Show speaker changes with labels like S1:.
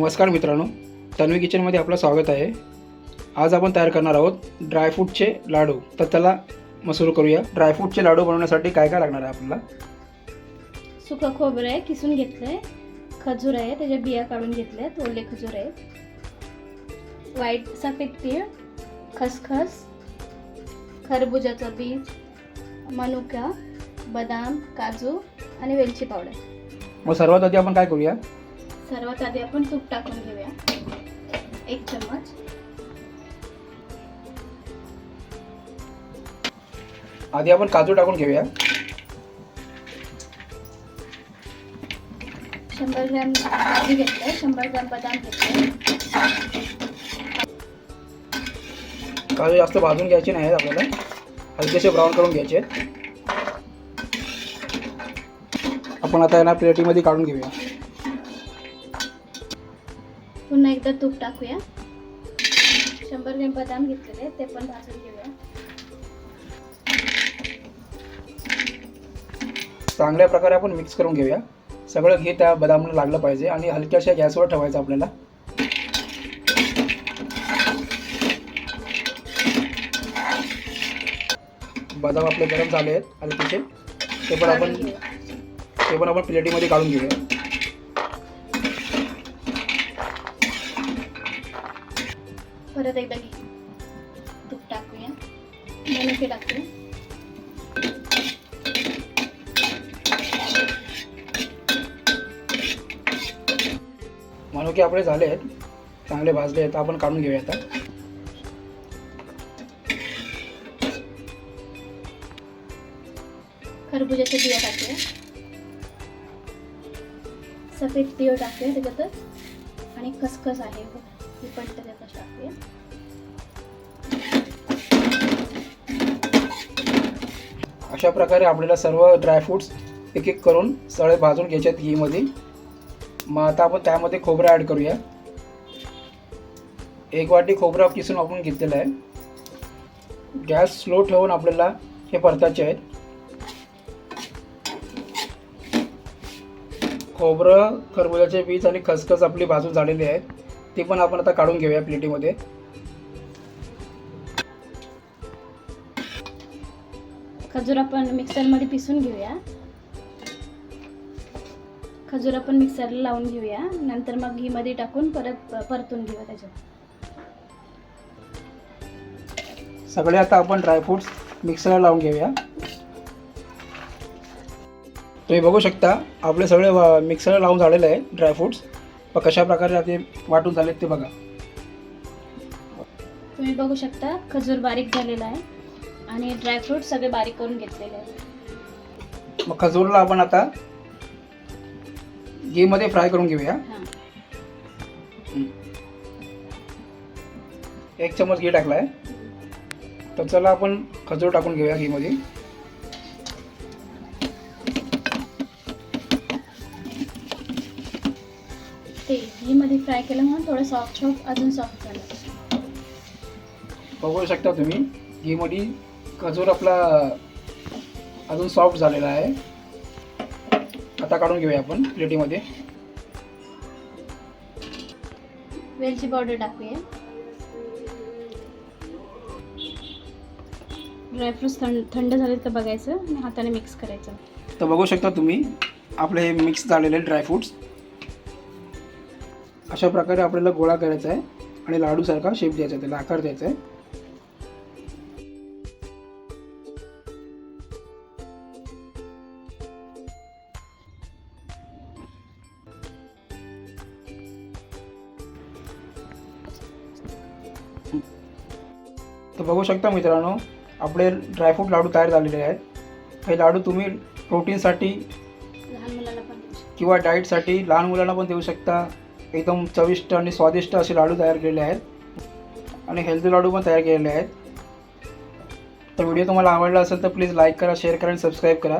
S1: नमस्कार मित्रांनो तन्वी किचनमध्ये आपलं स्वागत आहे. आज आपण तयार करणार आहोत ड्रायफ्रूटचे लाडू. तर त्याला मग सुरू करूया. ड्रायफ्रूटचे लाडू बनवण्यासाठी काय काय लागणार आहे आपल्याला?
S2: सुकं खोबरं आहे किसून घेतलंय. खजूर आहे त्याच्या बिया काढून घेतल्यात ओले खजूर आहेत. व्हाईट सफेद तीळ खसखस खरबुजाचं बीज मनुका बदाम काजू आणि वेलची पावडर.
S1: मग सर्वात आधी आपण काय करूया?
S2: सर्वात आधी आपण तूप टाकून घेऊया. एक चम्मच.
S1: आधी आपण काजू टाकून घेऊया.
S2: शंभर ग्रॅम काजू घेतलंय. शंभर ग्रॅम बदाम घेतले
S1: काजू जास्त भाजून घ्यायचे नाही आपल्याला. हलकेसे ब्राऊन करून घ्यायचे आहेत. आपण आता यांना प्लेटीमध्ये काढून घेऊया.
S2: पुन्हा एकदा तूप टाकूया. शंभर ग्रॅम बदाम घेतलेले ते पण भाजून घेऊया.
S1: चांगल्या प्रकारे आपण मिक्स करून घेऊया. सगळं घे त्या बदामला लागलं पाहिजे आणि हलक्याशा गॅसवर ठेवायचं आपल्याला. बदाम आपले गरम झाले आहेत हलकेचे ते पण आपण. ते पण आपण प्लेटीमध्ये काढून घेऊया.
S2: परत एकदा घे. तूप टाकूया. मनुके टाकूया.
S1: मनुके आपले झाले आहेत. चांगले भाजले आहेत. आपण काढून घेऊया आता.
S2: खरबुजाच्या बिया टाकूया. सफेद तीळ टाकूया त्याच्यातच. आणि खसखस आहे ही पण त्याच्यातच
S1: अशा प्रकारे आपल्याला सर्व ड्रायफ्रूट्स एक एक करून सगळे भाजून घ्यायचे आहेत घीमध्ये. मग आता आपण त्यामध्ये खोबरं ॲड करूया. एक वाटी खोबरं किसून आपण घेतलेलं आहे. गॅस स्लो ठेवून आपल्याला हे परतायचे आहेत. खोबरं खरबुजाचे बीज आणि खसखस आपली भाजून झालेली आहेत. ती पण आपण आता काढून घेऊया प्लेटीमध्ये.
S2: खजूर आपण मिक्सरमध्ये पिसून घेऊया. खजूर आपण मिक्सरला लावून घेऊया. नंतर मग घीमध्ये टाकून परत परतून घेऊया त्याच्यात.
S1: सगळे आता आपण ड्रायफ्रूट्स मिक्सरला लावून घेऊया. तुम्ही बघू शकता आपले सगळे मिक्सरला लावून झालेले आहे ड्रायफ्रूट्स व कशा प्रकारे ते वाटून झालेत ते बघा.
S2: तुम्ही बघू शकता खजूर बारीक झालेला आहे आणि ड्रायफ्रूट सगळे बारीक करून घेतलेले आहेत.
S1: मग खजूरला आपण आता घीमध्ये फ्राय करून घेऊया.
S2: हां.
S1: एक चमच घी टाकला आहे तर चला आपण खजूर टाकून घेऊया घीमध्ये.
S2: फ्राय केलं म्हणून थोडं सॉफ्ट सॉफ्ट अजून सॉफ्ट झालं.
S1: बघू शकता तुम्ही घीमध्ये खजूर आपला अजून सॉफ्ट झालेला आहे. आता काढून घेऊया आपण प्लेटीमध्ये.
S2: वेलची पावडर टाकूया. ड्रायफ्रूट्स थंड थंड झाले तर बघायचं आणि हाताने मिक्स करायचं.
S1: तर बघू शकता तुम्ही आपले हे मिक्स झालेले ड्रायफ्रूट्स अशा प्रकारे आपल्याला गोळा करायचा आहे आणि लाडूसारखा शेप द्यायचा आहे त्याला आकार द्यायचा आहे. तर बघू शकता मित्रांनो आपले ड्रायफ्रूट लाडू तयार झालेले आहेत. हे लाडू तुम्ही प्रोटीनसाठी. किंवा डाएटसाठी लहान मुलांना पण देऊ शकता. एकदम चविष्ट आणि स्वादिष्ट असे लाडू तयार केलेले आहेत. आणि हेल्दी लाडू पण तयार केलेले आहेत. तर व्हिडिओ तुम्हाला आवडला असेल तर प्लीज लाईक करा शेअर करा आणि सबस्क्राईब करा.